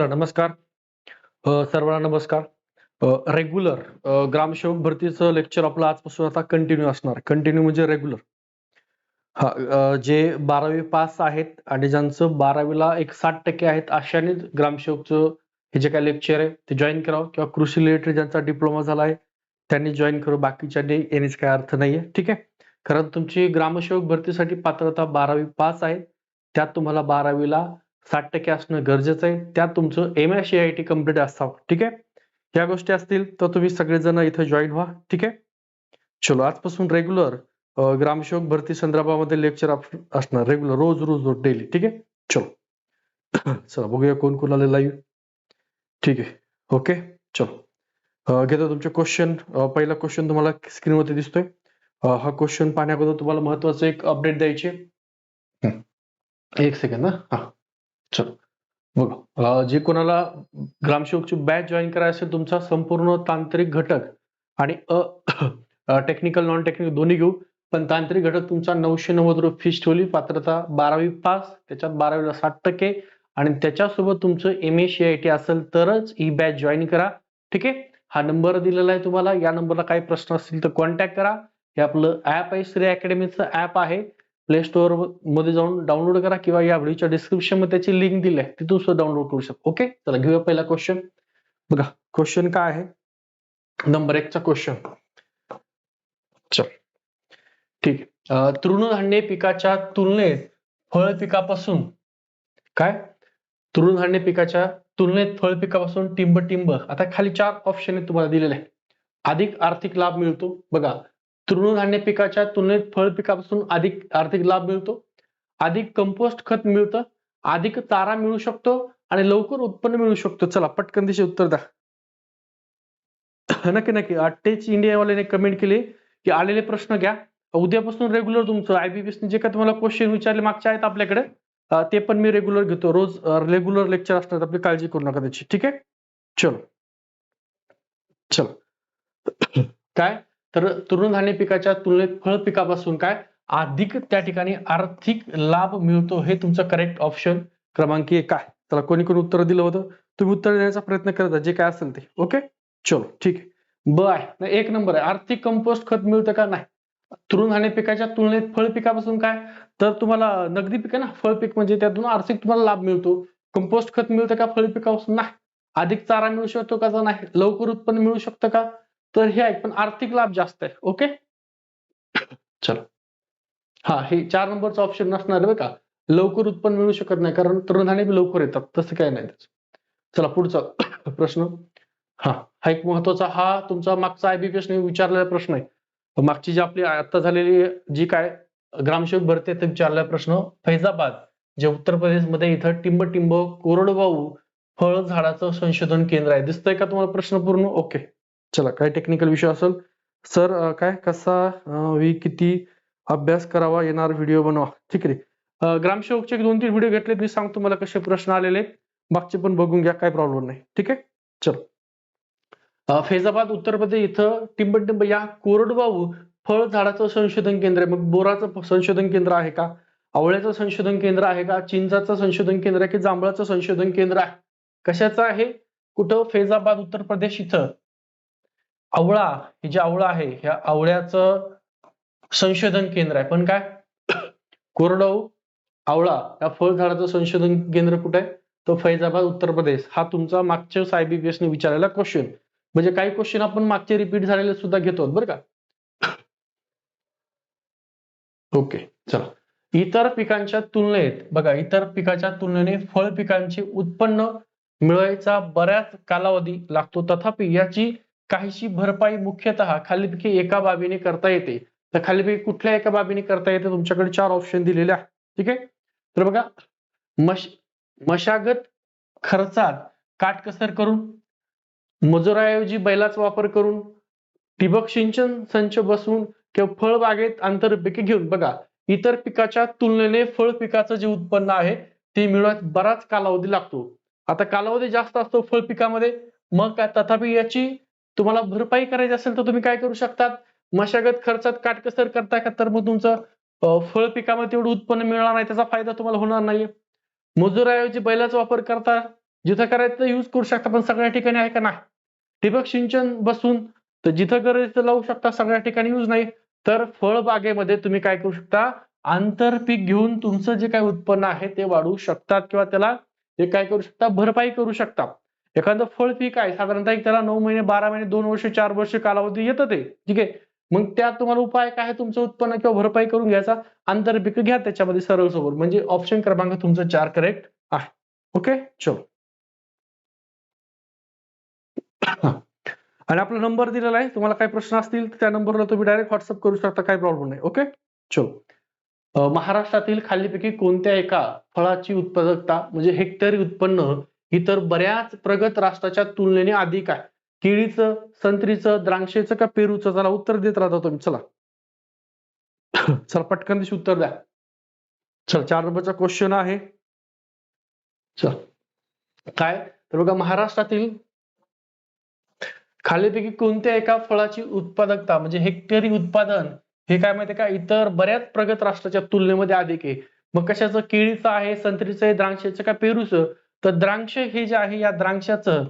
मित्र नमस्कार. सर्वांना नमस्कार. रेग्युलर ग्रामसेवक भरतीचं लेक्चर आपलं आजपासून आता कंटिन्यू असणार. कंटिन्यू म्हणजे रेग्युलर हा जे बारावी पास आहेत आणि ज्यांचं बारावीला एक साठ टक्के आहेत अशाने ग्रामसेवकचं हे जे काय लेक्चर आहे ते जॉईन करावं. किंवा कृषी रिलेटेड ज्यांचा डिप्लोमा झाला आहे त्यांनी जॉईन करू. बाकीच्यांनी येण्याचा काही अर्थ नाहीये. ठीक आहे? कारण तुमची ग्रामसेवक भरतीसाठी पात्रता बारावी पास आहे. त्यात तुम्हाला बारावीला साठ टक्के असणं गरजेचं आहे. त्यात तुमचं M S C I T complete असावं. ठीक आहे? या गोष्टी असतील तर तुम्ही सगळेजण इथं जॉईन व्हा. ठीक आहे? चलो आजपासून रेग्युलर ग्रामसेवक भरती संदर्भामध्ये लेक्चर असणार रेग्युलर रोज रोज रोज डेली ठीक आहे? चलो. चला बघूया कोण कोण आले लाईव्ह ठीक आहे. ओके चलो. घेतो तुमचे क्वेश्चन पहिला क्वेश्चन तुम्हाला स्क्रीनवरती दिसतोय. हा क्वेश्चन पाहण्याबद्दल तुम्हाला महत्वाचं एक अपडेट द्यायची आहे. हं. एक सेकंद हा. चलो. बघा जे कोणाला ग्रामसेवकची बॅच जॉईन करायची असेल तुमचा संपूर्ण तांत्रिक घटक आणि टेक्निकल नॉन टेक्निकल दोन्ही घेऊ. पण तांत्रिक घटक तुमचा नऊशे नव्वद रुपये फीस ठेवली पात्रता बारावी पास त्याच्यात बारावीला साठ टक्के. आणि त्याच्यासोबत तुमचं M A C I T असेल तरच ही बॅच जॉईन करा. ठीक आहे? हा नंबर दिलेला आहे तुम्हाला. या नंबरला काही प्रश्न असतील तर कॉन्टॅक्ट करा. हे आपलं ऍप आहे. श्री अकॅडमीचं ऍप आहे. प्ले स्टोअरमध्ये जाऊन डाउनलोड करा किंवा या व्हिडिओच्या डिस्क्रिप्शनमध्ये त्याची लिंक दिली आहे. तिथून सुद्धा डाउनलोड करू शकता. ओके चला घेऊया पहिला क्वेश्चन बघा क्वेश्चन काय आहे? नंबर एकचा क्वेश्चन चल. ठीक. आहे तृणधान्य पिकाच्या तुलनेत फळ पिकापासून काय? तृणधान्य पिकाच्या तुलनेत फळ पिकापासून टिंब टिंब आता खाली चार ऑप्शन तुम्हाला दिलेले. आहे अधिक आर्थिक लाभ मिळतो. बघा तृणधान्य पिकाच्या तुलनेत फळ पिकापासून अधिक आर्थिक लाभ मिळतो. अधिक कंपोस्ट खत मिळतं. अधिक चारा मिळू शकतो आणि लवकर उत्पन्न मिळू शकतो. चला पटकन दिशे उत्तर द्या. नक्की नक्की. टेच इंडियावाल्याने कमेंट केली की आलेले प्रश्न घ्या. उद्यापासून रेग्युलर तुमचं आयबीपीएस जे का तुम्हाला क्वेश्चन विचारले मागचे आहेत आपल्याकडे ते पण मी रेग्युलर घेतो. रोज रेग्युलर लेक्चर असणार आपली काळजी करू नका त्याची. ठीक आहे? चलो. चलो. काय? तर तृणधान्य पिकाच्या तुलनेत फळ पिकापासून काय अधिक त्या ठिकाणी आर्थिक लाभ मिळतो हे तुमचं करेक्ट ऑप्शन क्रमांक एक आहे. त्याला कोणी कोणी उत्तर दिलं होतं? तुम्ही उत्तर देण्याचा प्रयत्न करता जे काय असेल ते. ओके? चलो ठीक आहे. ब आहे. एक नंबर आहे. आर्थिक कंपोस्ट खत मिळतं का? नाही. तृणधान्य पिकाच्या तुलनेत फळ पिकापासून काय? तर तुम्हाला नगदी पीक आहे ना फळ पीक म्हणजे त्यातून आर्थिक तुम्हाला लाभ मिळतो. कंपोस्ट खत मिळतं का? फळ पिकापासून नाही. अधिक चारा मिळू शकतो का? नाही. लवकर उत्पन्न मिळू शकतं का? तर हे आहे पण आर्थिक लाभ जास्त आहे ओके? चलो. हा हे चार नंबरचा ऑप्शन नसणार आहे बरं का. लवकर उत्पन्न मिळू शकत नाही कारण तृणधान्य लवकर येतात तसं काय नाही चला पुढचा प्रश्न. हा हा एक महत्त्वाचा हा तुमचा मागचा आयबीपीएस ने विचारलेला प्रश्न आहे. मागची जी आपली आता झालेली जी काय ग्रामसेवक भरती ते विचारलेला प्रश्न फैजाबाद जे उत्तर प्रदेशमध्ये इथं टिंब टिंब कोरडवाहू फळ झाडाचं संशोधन केंद्र आहे. दिसतंय का तुम्हाला प्रश्न पूर्ण? ओके. चला काय टेक्निकल विषय असेल? सर काय कसा वी किती अभ्यास करावा येणार व्हिडिओ बनवा? ठीक आहे ग्रामसेवकचे दोन तीन व्हिडिओ घेतले मी सांगतो मला कसे प्रश्न आलेले मागचे पण बघून घ्या काय प्रॉब्लेम नाही. ठीक आहे? चल. फैजाबाद उत्तर प्रदेश इथं टिंब टिंब या कोरडवाहू फळ झाडाचं संशोधन केंद्र आहे. मग बोराचं संशोधन केंद्र आहे का? आवळ्याचं संशोधन केंद्र आहे का? चिंचाचं संशोधन केंद्र आहे की जांभळाचं संशोधन केंद्र आहे? कशाचं आहे? कुठं? फैजाबाद उत्तर प्रदेश इथं. आवळा हे जे आवळा आहे ह्या आवळ्याचं संशोधन केंद्र आहे. पण काय? कोरडव आवळा या फळ झाडाचं संशोधन केंद्र कुठे? आहे तो फैजाबाद उत्तर प्रदेश. हा तुमचा मागच्या आयबीपीएस ने विचारलेला क्वेश्चन म्हणजे काही क्वेश्चन आपण मागचे रिपीट झालेले सुद्धा घेतो बरं का? ओके चला. इतर पिकांच्या तुलनेत बघा इतर पिकाच्या तुलनेने फळ पिकांचे उत्पन्न मिळवायचा बऱ्याच कालावधी लागतो. तथापि याची काहीशी भरपाई मुख्यतः खालीपैकी एका बाबीने करता येते. तर खालीपैकी कुठल्या एका बाबीने करता येते? तुमच्याकडे चार ऑप्शन दिलेले आहे ठीक आहे? तर बघा मश मशागत खर्चात काटकसर करून मजुराऐवजी बैलाचा वापर करून ठिबक सिंचन संच बसवून किंवा फळबागेत आंतरपिके घेऊन बघा इतर पिकाच्या तुलनेने फळ पिकाचं जे उत्पन्न आहे ते मिळवण्यात बराच कालावधी लागतो. आता कालावधी जास्त असतो फळ पिकामध्ये मग काय तथापि याची तुम्हाला भरपाई करायची असेल तर तुम्ही काय करू शकतात? मशागत खर्चात काटकसर करता का? तर मग तुमचं फळ पिकामध्ये तेवढं उत्पन्न मिळणार नाही त्याचा फायदा तुम्हाला होणार नाहीये. मजुराऐवजी बैलाचा वापर करता जिथं करायचं यूज करू शकता पण सगळ्या ठिकाणी आहे का नाही? ठिबक सिंचन बसून तर जिथं गरज लावू शकता सगळ्या ठिकाणी यूज नाही. तर फळबागेमध्ये तुम्ही काय करू शकता? आंतरपीक घेऊन तुमचं जे काही उत्पन्न आहे ते वाढवू शकतात किंवा त्याला ते काय करू शकता भरपाई करू शकता. एखादं फळ पीक आहे साधारणतः एक त्याला नऊ महिने बारा महिने दोन वर्ष चार वर्ष कालावधी येतं ते. ठीक आहे? मग त्यात तुम्हाला उपाय काय तुमचं उत्पन्न किंवा भरपाई करून घ्यायचा. आंतरपीक घ्या त्याच्यामध्ये सरळ सोबत म्हणजे ऑप्शन क्रमांक तुमचं चार करेक्ट आहे. ओके चो आणि आपला नंबर दिलेला आहे. तुम्हाला काही प्रश्न असतील तर त्या नंबरला तुम्ही डायरेक्ट व्हॉट्सअप करू शकता. काही प्रॉब्लेम नाही. ओके चो महाराष्ट्रातील खालीपैकी कोणत्या एका फळाची उत्पादकता म्हणजे हेक्टरी उत्पन्न इतर बऱ्याच प्रगत राष्ट्राच्या तुलनेने अधिक आहे. केळीचं संत्रीचं द्राक्षेचं का पेरूचं? चला उत्तर देत राहता तुम्ही. चला. चला पटकन दिवशी उत्तर द्या. चल चार नंबरचा क्वेश्चन आहे. चल. काय? तर बघा महाराष्ट्रातील खालीपैकी कोणत्या एका फळाची उत्पादकता म्हणजे हेक्टरी उत्पादन हे काय माहितीये का? इतर बऱ्याच प्रगत राष्ट्राच्या तुलनेमध्ये अधिक आहे. मग कशाचं? केळीचं आहे संत्रीचं आहे द्राक्षाचं का पेरूचं? तर द्राक्ष हे जे आहे या द्राक्षाचं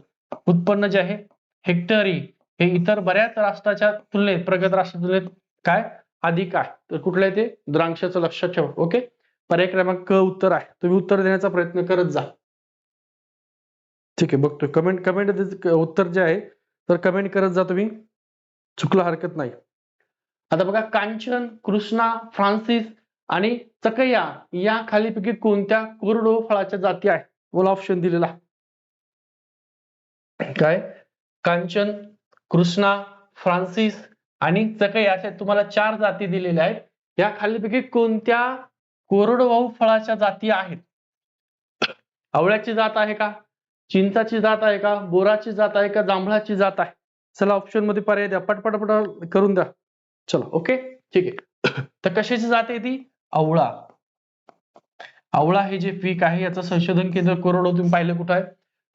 उत्पन्न जे आहे हेक्टरी हे इतर बऱ्याच राष्ट्राच्या तुलनेत प्रगत राष्ट्राच्या तुलनेत काय? अधिक आहे. तर कुठलं आहे ते? द्राक्षाचं लक्षात ठेवा. ओके? पर्याय क्रमांक क उत्तर आहे. तुम्ही उत्तर देण्याचा प्रयत्न करत जा. ठीक आहे बघतो कमेंट कमेंट उत्तर जे आहे तर कमेंट करत जा तुम्ही. चुकलं हरकत नाही. आता बघा कांचन कृष्णा फ्रान्सिस आणि चकया या खालीपैकी कोणत्या कोरडो फळाच्या जाती आहेत? मला ऑप्शन दिलेला. काय? कांचन कृष्णा फ्रान्सिस आणि चकई अशा तुम्हाला चार जाती दिलेल्या आहेत. या खालीपैकी कोणत्या कोरडवाहू फळाच्या जाती आहेत? आवळ्याची जात आहे का? चिंचाची जात आहे का? बोराची जात आहे का? जांभळाची जात आहे. चला ऑप्शनमध्ये पर्याय द्या. पटपट करून द्या. चला ओके ठीक आहे. तर कशाची जात आहे ती? आवळा. आवळा हे जे पीक आहे याचं संशोधन केंद्र कोरडो तुम्ही पाहिलं कुठं आहे?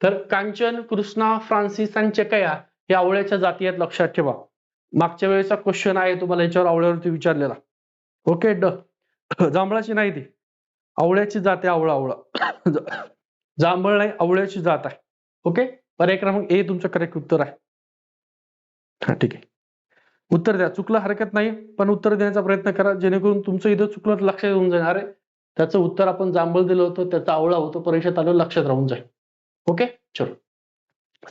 तर कांचन कृष्णा फ्रान्सिस आणि चकया हे आवळ्याच्या जाती आहेत लक्षात ठेवा. मागच्या वेळेचा क्वेश्चन आहे तुम्हाला याच्यावर आवळ्यावरती विचारलेला. ओके ड जांभळाची नाही ती. आवळ्याची जात आहे आवळा आवळा. जांभळ नाही आवळ्याची जात आहे. ओके पर्याय क्रमांक ए तुमचं करेक्ट उत्तर आहे. हा ठीक आहे. उत्तर द्या. चुकलं हरकत नाही पण उत्तर देण्याचा प्रयत्न करा जेणेकरून तुमचं इथं चुकलं लक्षात येऊन जाणार आहे त्याचं उत्तर आपण जांभळ दिलं होतं त्याचा आवळा होतो परीक्षेत आलं लक्षात राहून जाईल. ओके? चलो.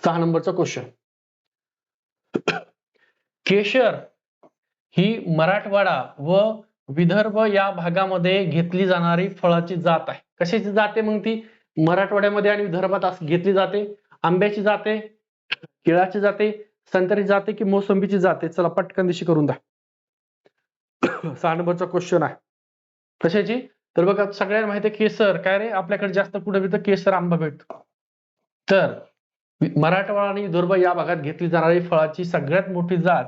सहा नंबरचा क्वेश्चन केशर ही मराठवाडा व विदर्भ या भागामध्ये घेतली जाणारी फळाची जात आहे. कशाची जाते मग ती? मराठवाड्यामध्ये आणि विदर्भात घेतली जाते. आंब्याची जाते केळाची जाते संत्र्याची जाते की मोसंबीची जाते चला पटकन दिशी करून द्या. सहा नंबरचा क्वेश्चन आहे. कशाची? तर बघा सगळ्यांना माहिती आहे केसर. काय रे? आपल्याकडे जास्त कुठं भेटतं केसर आंबा भेटतो. तर मराठवाडा आणि विदर्भ या भागात घेतली जाणारी फळाची सगळ्यात मोठी जात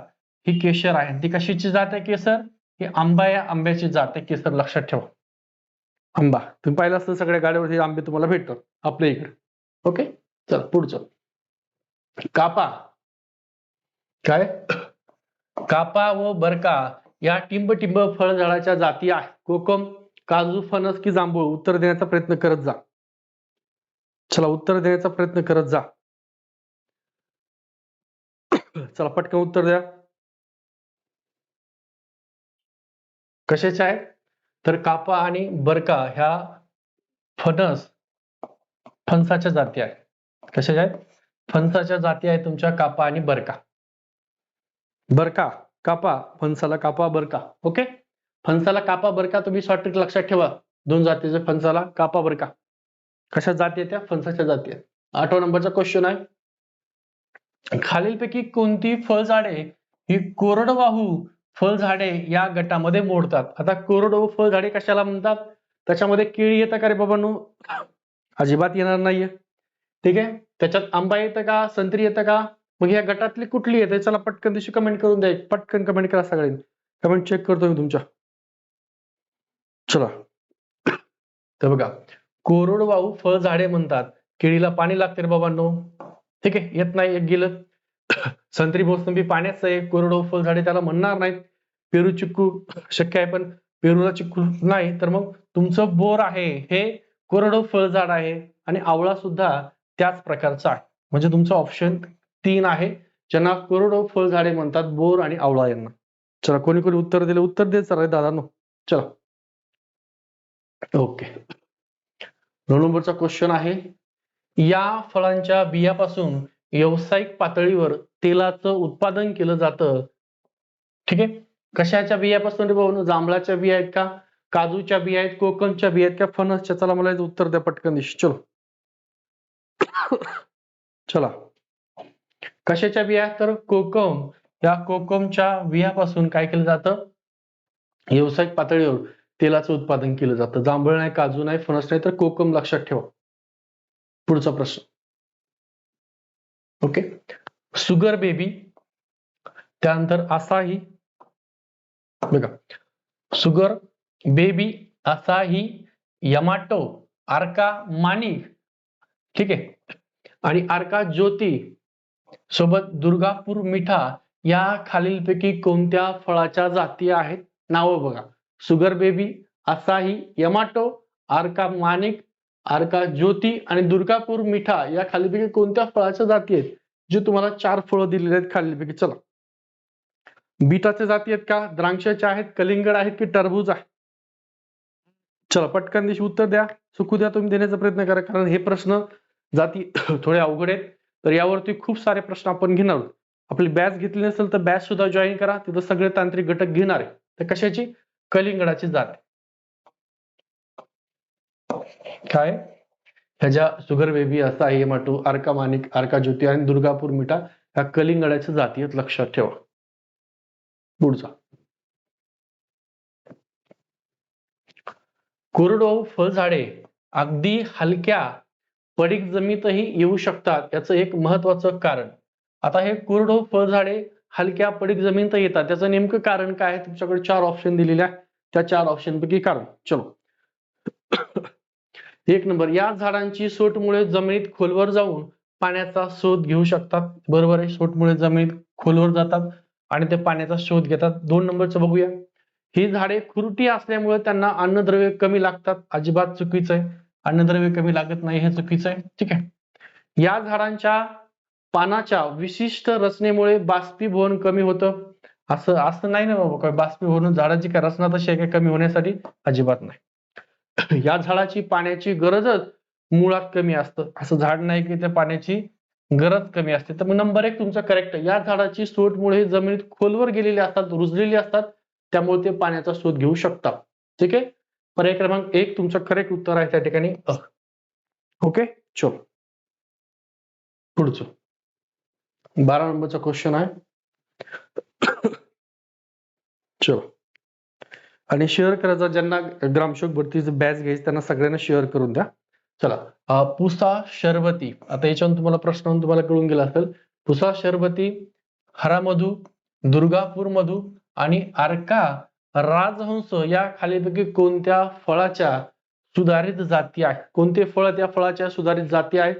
ही केशर आहे. ती कशीची जात आहे केसर? ही आंबा या आंब्याची जात आहे. केसर लक्षात ठेवा. आंबा. तुम्ही पाहिलं असतं सगळ्या गाड्यावरती आंबे तुम्हाला भेटतात. आपल्या इकडे. ओके? चल पुढचं. कापा. काय? कापा व बरका या टिंब टिंब फळझाडाच्या जाती आहेत कोकम काजू फणस की जांभूळ उत्तर देण्याचा प्रयत्न करत जा. चला उत्तर देण्याचा प्रयत्न करत जा. चला पटकन उत्तर द्या. कशाच्या आहे? तर कापा आणि बरका ह्या फणस फणसाच्या जाती आहे. कशाच्या आहेत फणसाच्या जाती आहे तुमच्या कापा आणि बरका. बरका कापा फणसाला कापा बरका. ओके? फणसाला कापा बरका तुम्ही शॉर्ट लक्षात ठेवा. दोन जातीच्या फणसाला कापा बरका कशा जाती आहेत त्या? फणसाच्या जाती आहेत. आठवा नंबरचा क्वेश्चन आहे. खालीलपैकी कोणती फळझाडे ही कोरडवाहू फळझाडे या गटामध्ये मोडतात? आता कोरडवाहू फळझाडे कशाला म्हणतात? त्याच्यामध्ये केळी येतं का रे बाबांनो? अजिबात येणार नाहीये. ठीक आहे? त्याच्यात आंबा येतं का? संत्री येतं का? मग या गटातली कुठली येते? चला पटकन दिवशी कमेंट करून द्या. पटकन कमेंट करा सगळ्यांनी. कमेंट चेक करतो मी तुमच्या. चला. तर बघा कोरडवाहू फळझाडे म्हणतात केळीला पाणी लागते रे बाबांनो. ठीक आहे येत नाही एक गेलं. संत्री मोसंबी पाण्याचं आहे कोरडवाहू फळझाडे त्याला म्हणणार नाहीत. पेरू चिक्कू शक्य आहे पण पेरूला चिक्कू नाही तर मग तुमचं बोर आहे. हे कोरडवाहू फळझाड आहे आणि आवळा सुद्धा त्याच प्रकारचा आहे. म्हणजे तुमचं ऑप्शन तीन आहे ज्यांना कोरडो फळझाडे म्हणतात बोर आणि आवळा यांना. चला कोणी कोणी उत्तर दिले? उत्तर दे दादा नो चला. ओके दोन नंबरचा क्वेश्चन आहे. या फळांच्या बियापासून व्यावसायिक पातळीवर तेलाचं उत्पादन केलं जातं. ठीक आहे? कशाच्या बियापासून रे भाऊ? जांभळाच्या बिया आहेत का? काजूच्या बिया आहेत कोकमच्या बिया आहेत का? फणसच्या? चला मला उत्तर द्या पटकन दिश. चलो. चला. कशाच्या बिया तर कोकम. या कोकमच्या बियापासून काय केलं जातं? व्यावसायिक पातळीवर तेलाचं उत्पादन केलं जातं. जांभळ नाही काजू नाही फणस नाही तर कोकम लक्षात ठेवा. पुढचा प्रश्न. ओके? सुगर बेबी त्यानंतर असाही. बघा. Sugar baby Asahi Yamato Arka Manik ठीक आहे? आणि आर्का ज्योती सोबत दुर्गापूर मिठा या खालीलपैकी कोणत्या फळाच्या जाती आहेत? नावं बघा. Sugar baby Asahi Yamato Arka Manik Arka Jyoti आणि दुर्गापूर मिठा या खालीपैकी कोणत्या फळाच्या जाती आहेत? जे तुम्हाला चार फळं दिलेली आहेत खालीपैकी चला. बीटाच्या जाती आहेत का? द्राक्षाच्या आहेत कलिंगड आहेत की टरबूज आहे? चला पटकन दिवशी उत्तर द्या. चुकू द्या तुम्ही देण्याचा प्रयत्न करा कारण हे प्रश्न जाती थोडे अवघड आहेत. तर यावरती खूप सारे प्रश्न आपण घेणार आहोत. आपली बॅच घेतली नसेल तर बॅच सुद्धा जॉईन करा. तिथं सगळे तांत्रिक घटक घेणार आहे तर कशाची? कलिंगडाची जात. काय? ह्याच्या सुगर बेबी असा आहे माटू आर्का मानिक आर्का ज्योती आणि दुर्गापूर मिठा ह्या कलिंगडाच्या जाती आहेत लक्षात ठेवा. पुढचा. कोरडवाहू फळझाडे अगदी हलक्या पडीक जमीतही येऊ शकतात याचं एक महत्वाचं कारण. आता हे कोरडवाहू फळझाडे हलक्या पडीक जमीन तर येतात. त्याचं नेमकं कारण काय आहे? तुमच्याकडे चार ऑप्शन दिलेले आहे. त्या चार ऑप्शन पैकी कारण चलो. एक नंबर. या झाडांची सोटमुळे जमिनीत खोलवर जाऊन पाण्याचा शोध घेऊ शकतात. बरोबर आहे. सोटमुळे जमिनीत खोलवर जातात आणि ते पाण्याचा शोध घेतात. दोन नंबरचं बघूया. ही झाडे खुरटी असल्यामुळे त्यांना अन्नद्रव्य कमी लागतात. अजिबात चुकीचं आहे. अन्नद्रव्य कमी लागत नाही हे चुकीचं आहे. ठीक आहे. या झाडांच्या पानाच्या विशिष्ट रचनेमुळे बाष्पीभवन कमी होतं. असं असं नाही ना बाबा बाष्पीभवन झाडाची काय रचना तशी आहे कमी होण्यासाठी? अजिबात नाही. या झाडाची पाण्याची गरजच मुळात कमी असतं. असं झाड नाही की त्या पाण्याची गरज कमी असते. तर मग नंबर एक तुमचा करेक्ट या झाडाची सोटमुळे जमिनीत खोलवर गेलेली असतात रुजलेली असतात त्यामुळे ते पाण्याचा शोध घेऊ शकतात ठीक आहे? पर्याय क्रमांक एक तुमचं करेक्ट उत्तर आहे त्या ठिकाणी अ. ओके? चलो. पुढचं. बारा नंबरचा क्वेश्चन आहे. चलो. आणि शेअर करायचा ज्यांना ग्रामशोक भरतीचं बॅच घ्यायचं त्यांना सगळ्यांना शेअर करून द्या. चला. पुसा शरबती. आता याच्यावरून तुम्हाला प्रश्न तुम्हाला कळून गेला असेल. पुसा शरबती हरामधू दुर्गापूर मधू आणि आर्का राजहंस या खालीपैकी कोणत्या फळाच्या सुधारित जाती आहेत? कोणते फळ त्या फळाच्या सुधारित जाती आहेत?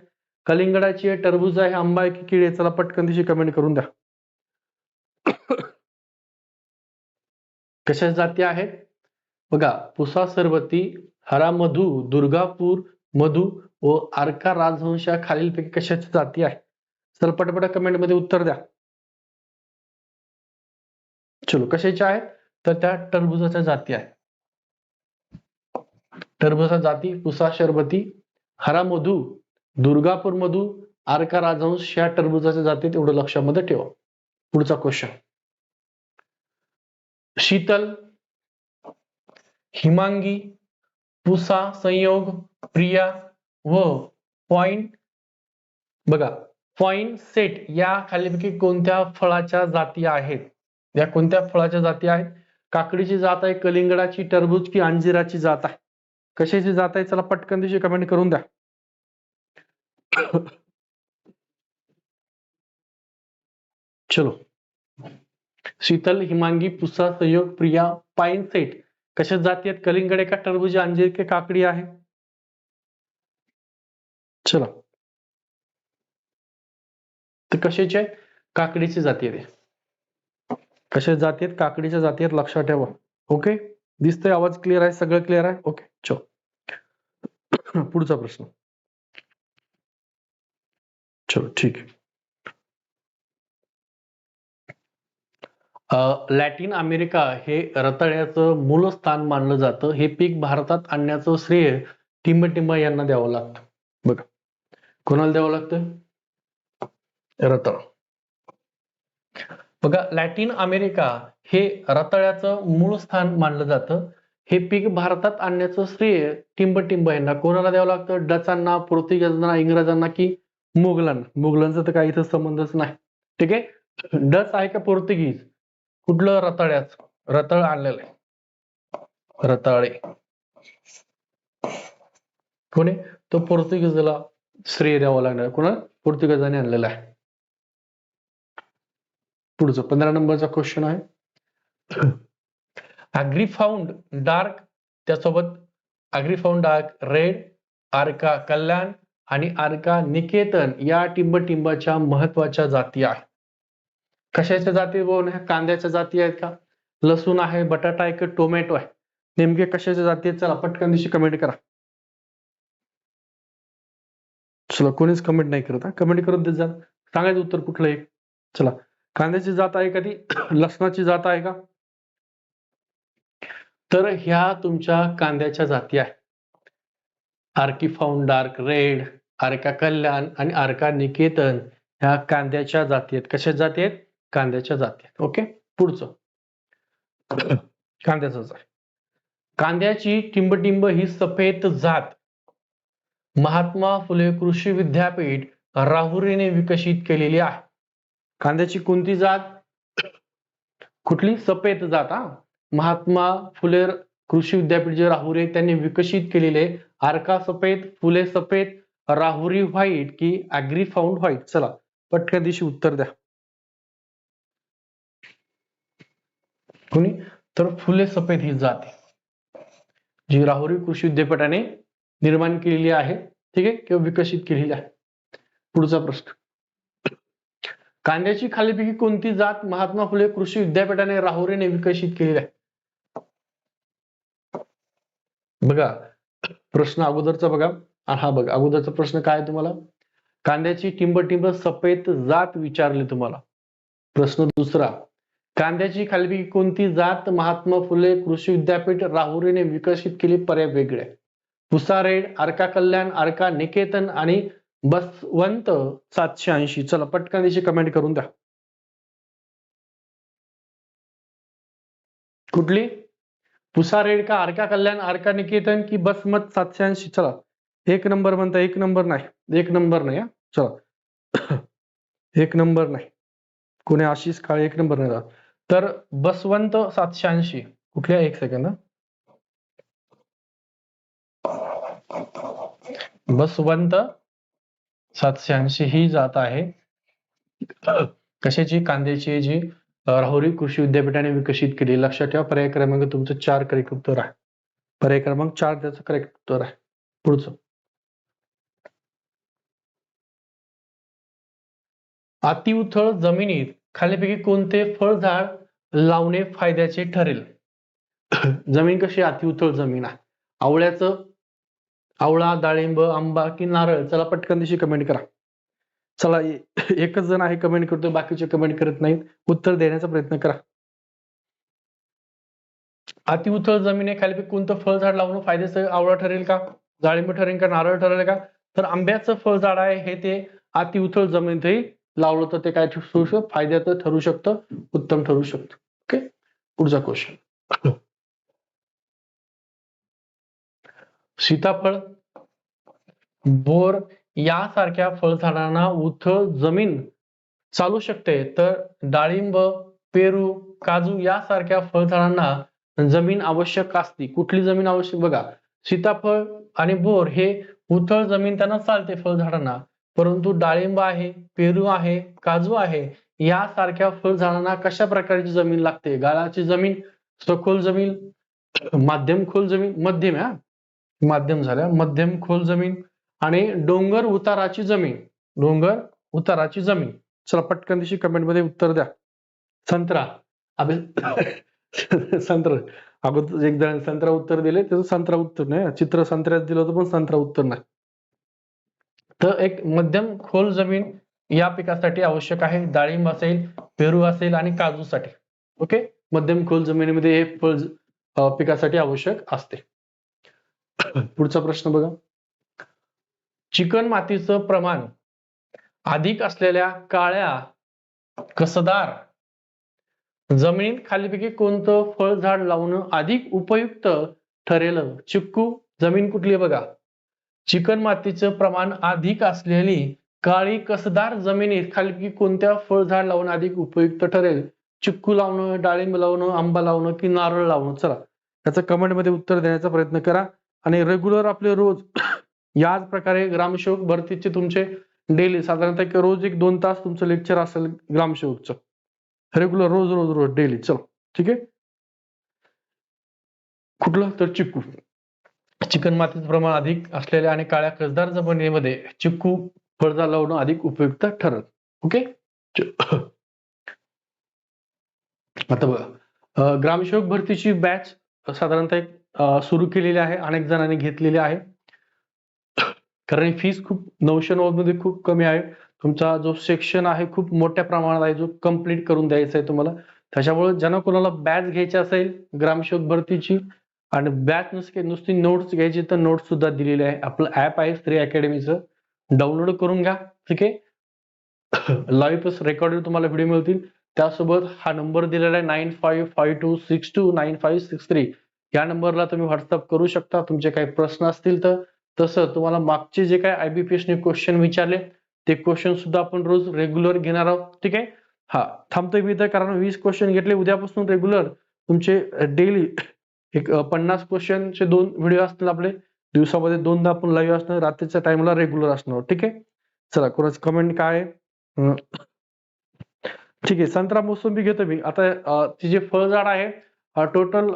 कलिंगडाची आहे टरबूज आहे आंबा आहे की किडे चला पटकन दिशी कमेंट करून द्या. कशा जाती आहेत? बघा पुसा सरबती हरामधू दुर्गापूर मधू व आर्का राजवंश या खालीलपैकी कशाच्या जाती आहेत चल पटपट कमेंटमध्ये उत्तर द्या. चलो कशाच्या आहेत? तर त्या टरबुजाच्या जाती आहेत. टरबुजा जाती पुसा शरबती हरामधू दुर्गापूर मधू आरका राजहंस या टरबुजाचे जाती तेवढं लक्षामध्ये ठेवा. पुढचा क्वेश्चन शीतल हिमांगी पुसा संयोग प्रिया व पॉइंट बघा पॉइंट सेट या खालीपैकी कोणत्या फळाच्या जाती आहेत? या कोणत्या फळाच्या जाती आहेत? काकडीची जात आहे कलिंगडाची टरबूज की अंजिराची जात आहे. कशाची जात आहे? चला पटकन दिवशी कमेंट करून द्या. चलो. शीतल हिमांगी पुसा सहयोग प्रिया पाईन सेट. कशा जाती आहेत? कलिंगडे का? टरबूज अंजीर के काकडी आहे? चला. तर कशाचे? आहे काकडीची जाती आहे कशा जाती आहेत? काकडीच्या जाती आहेत. लक्षात ठेवा. ओके दिसतोय आवाज क्लिअर आहे? सगळं क्लिअर आहे? ओके चलो. पुढचा प्रश्न. चलो ठीक आहे लॅटिन अमेरिका हे रताळ्याचं मूळ स्थान मानलं जातं. हे पीक भारतात आणण्याचं श्रेय टिंबटिंब यांना द्यावं लागतं. बघा कोणाला द्यावं लागतं? रताळ. बघा लॅटिन अमेरिका हे रताळ्याचं मूळ स्थान मानलं जातं. हे पीक भारतात आणण्याचं श्रेय टिंबटिंब यांना कोणाला द्यावं लागतं? डचांना पोर्तुगीजांना इंग्रजांना की मुघलांना. मुघलांचा तर काही इथं संबंधच नाही. ठीक आहे? डच आहे का पोर्तुगीज? कुठलं रताळ्याच? रताळ आणलेलं आहे. रताळे. कोणी? तो पोर्तुगीजला श्रेय द्यावा लागणार. कोणा? पोर्तुगीजाने आणलेला आहे. पुढचं पंधरा नंबरचा क्वेश्चन आहे. अग्रीफाऊंड डार्क त्यासोबत अग्रीफाऊंड डार्क रेड आर्का कल्याण आणि आर्का निकेतन या टिंबटिंबाच्या महत्त्वाच्या जाती आहेत. कशाच्या जाती बोल कांद्याच्या जाती आहेत का? लसूण आहे बटाटा आहे का? टोमॅटो आहे. नेमके कशाच्या जाती आहेत? चला पटकन दिवशी कमेंट करा. चला कोणीच कमेंट नाही करत कमेंट करत देत जा. सांगायचं उत्तर कुठलं एक? चला कांद्याची जात आहे का ती? लसणाची जात आहे का? तर ह्या तुमच्या कांद्याच्या जाती आहेत. Agrifound dark red Arka Kalyan आणि आर्का निकेतन ह्या कांद्याच्या जाती आहेत. कशा जाती आहेत? कांद्याच्या जाती आहेत. ओके? पुढचं. कांद्याचं आहे कांद्याची टिंबटिंब ही सफेद जात. महात्मा फुले कृषी विद्यापीठ राहुरीने विकसित केलेली आहे. कांद्याची कोणती जात? कुठली? सफेद जात हा. महात्मा फुले कृषी विद्यापीठ जे राहुरी आहे त्यांनी विकसित केलेले आर्का सफेद फुले सफेद राहुरी व्हाईट की अॅग्री फाऊंड व्हाईट. चला पटकन दिवशी उत्तर द्या. कोणी? तर फुले सफेद ही जात आहे जी राहुरी कृषी विद्यापीठाने निर्माण केलेली आहे ठीक आहे? किंवा विकसित केलेली आहे. पुढचा प्रश्न. कांद्याची खालीपैकी कोणती जात महात्मा फुले कृषी विद्यापीठाने राहुरीने विकसित केलेली आहे? बघा प्रश्न अगोदरचा बघा. हा बघा अगोदरचा प्रश्न काय तुम्हाला? कांद्याची टिंबटिंब सफेद जात विचारले तुम्हाला. प्रश्न दुसरा कांद्याची खालपैकी कोणती जात महात्मा फुले कृषी विद्यापीठ राहुरीने विकसित केली पर्याय वेगळे? पुसा रेड आर्का कल्याण आर्का निकेतन आणि बसवंत सातशे ऐंशी. चला पटकन दिशी कमेंट करून द्या. कुठली? पुसा रेड का आरका कल्याण आरका निकेतन की बसमत सातशे ऐंशी. चला एक नंबर म्हणता एक नंबर नाही. एक नंबर नाही हा? चला. एक नंबर नाही. कोणी आशिष काळे एक नंबर नाही. जात. तर बसवंत सातशे ऐंशी. कुठल्या? एक सेकंद बसवंत सातशे ऐंशी. ही जात आहे. कशाची? कांद्याची जी राहुरी कृषी विद्यापीठाने विकसित केली लक्षात ठेवा पर्याय क्रमांक तुमचं चार करेक्ट उत्तर आहे. पर्याय क्रमांक चार त्याचं करेक्ट उत्तर आहे. पुढचं. अतिउथळ जमिनीत खालीपैकी कोणते फळझाड लावणे फायद्याचे ठरेल? जमीन कशी अतिउथळ जमीन आहे. आवळ्याचं आवळा डाळिंब आंबा की नारळ? चला पटकन दिवशी कमेंट करा. चला एकच जण आहे कमेंट करतोय बाकीचे कमेंट करत नाहीत. उत्तर देण्याचा प्रयत्न करा. अतिउथळ जमीन आहे खाली कोणतं फळझाड लावणं फायद्याचं आवळा ठरेल का? डाळिंब ठरेल का? नारळ ठरेल का? तर आंब्याचं फळझाड आहे हे ते अतिउथळ जमिनीतही लावलं तर ते काय ठरू शकतं? फायद्याचं ठरू शकतं उत्तम ठरू शकतं. ओके पुढचा क्वेश्चन सीताफळ बोर यासारख्या फळझाडांना उथळ जमीन चालू शकते. तर डाळिंब पेरू काजू यासारख्या फळझाडांना जमीन आवश्यक असते. कुठली जमीन आवश्यक? बघा सीताफळ आणि बोर हे उथळ जमीन त्यांना चालते फळझाडांना. परंतु डाळिंब आहे पेरू आहे काजू आहे यासारख्या फळझाडांना कशा प्रकारची जमीन लागते? गाळाची जमीन सखोल जमीन माध्यम खोल जमीन मध्यम हा? माध्यम झाल्या मध्यम खोल जमीन आणि डोंगर उताराची जमीन डोंगर उताराची जमीन. चला पटकन दिवशी कमेंटमध्ये उत्तर द्या. संत्रा. अभि संत्र. अगोदर एक जण संत्रा उत्तर दिले त्याचं संत्रा उत्तर नाही. चित्र संत्र्यात दिलं होतं पण संत्रा उत्तर नाही. तर एक मध्यम खोल जमीन या पिकासाठी आवश्यक आहे. डाळिंब असेल पेरू असेल आणि काजूसाठी. ओके? मध्यम खोल जमिनीमध्ये हे फळ पिकासाठी आवश्यक असते. पुढचा प्रश्न बघा. चिकण मातीचं प्रमाण अधिक असलेल्या काळ्या कसदार जमिनीत खालीपैकी कोणतं फळझाड लावणं अधिक उपयुक्त ठरेल? चिक्कू जमीन कुठली आहे बघा? चिकण मातीचं प्रमाण अधिक असलेली काळी कसदार जमिनीत खालीपैकी कोणत्या फळझाड लावणं अधिक उपयुक्त ठरेल? चिक्कू लावणं डाळिंब लावणं आंबा लावणं की नारळ लावणं? चला याचं कमेंटमध्ये उत्तर देण्याचा प्रयत्न करा. आणि रेग्युलर आपले रोज याच प्रकारे ग्रामसेवक भरतीचे तुमचे डेली साधारणतः रोज एक दोन तास तुमचं लेक्चर असेल ग्रामसेवकचं. रेग्युलर रोज रोज रोज डेली चल ठीक आहे? कुठलं? तर चिक्कू. चिकन मातीचं प्रमाण अधिक असलेल्या आणि काळ्या कसदार जमिनीमध्ये चिक्कू फळजा लावणं अधिक उपयुक्त ठरत ओके? आता बघा. ग्रामसेवक भरतीची बॅच साधारणतः सुरू केलेली आहे. अनेक जणांनी घेतलेली आहे. कारण फीस खूप नऊशे नव्वदमध्ये खूप कमी आहे. तुमचा जो सेक्शन आहे खूप मोठ्या प्रमाणात आहे जो कंप्लीट करून द्यायचा आहे तुम्हाला. त्याच्यामुळे ज्यांना कोणाला बॅच घ्यायची असेल ग्रामशोध भरतीची आणि बॅच नुसते नुसती नोट्स घ्यायची तर नोट्स सुद्धा दिलेली आहे. आपलं ऍप आहे स्त्री अकॅडमीचं डाउनलोड करून घ्या. ठीक आहे? लाईव्ह रेकॉर्डेड तुम्हाला व्हिडिओ मिळतील. त्यासोबत हा नंबर दिलेला आहे nine five five two six two nine five six three या नंबरला तुम्ही व्हॉट्सअप करू शकता. तुमचे काही प्रश्न असतील तर तसं तुम्हाला मागचे जे काय आयबीपीएस ने क्वेश्चन विचारले ते क्वेश्चन सुद्धा आपण रोज रेग्युलर घेणार आहोत. ठीक आहे? हा थांबतोय मी तर कारण वीस क्वेश्चन घेतले उद्यापासून रेग्युलर तुमचे डेली एक पन्नास क्वेश्चनचे दोन व्हिडिओ असतील आपले. दिवसामध्ये दोनदा आपण लाईव्ह असणार रात्रीच्या टाइमला रेग्युलर असणार. ठीक आहे? चला कोणाच कमेंट काय आहे? ठीक आहे संत्रा मोसंबी घेतो मी. आता ती जे फळझाड आहे टोटल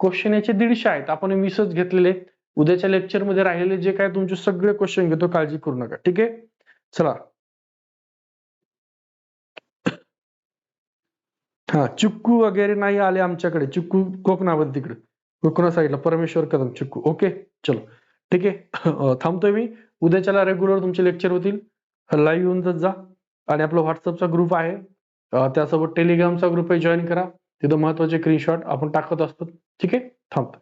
क्वेश्चन याचे दीडशे आहेत. आपण वीसच घेतलेले. आहेत. उद्याच्या लेक्चरमध्ये राहिलेले जे काय तुमचे सगळे क्वेश्चन घेतो काळजी करू नका. ठीक आहे? चला. हा चिक्कू वगैरे नाही आले आमच्याकडे. चिक्कू कोकणामध्ये तिकडे. कोकणा साईडला परमेश्वर कदम चिक्कू. ओके? चलो. ठीक आहे? थांबतोय मी. उद्याच्याला रेग्युलर तुमचे लेक्चर होतील. लाईव्ह येऊन जात जा. आणि आपला व्हॉट्सअपचा ग्रुप आहे. त्यासोबत टेलिग्रामचा ग्रुप आहे. जॉईन करा. तिथं महत्त्वाचे स्क्रीनशॉट आपण टाकत असतो. ठीक आहे? थांबतो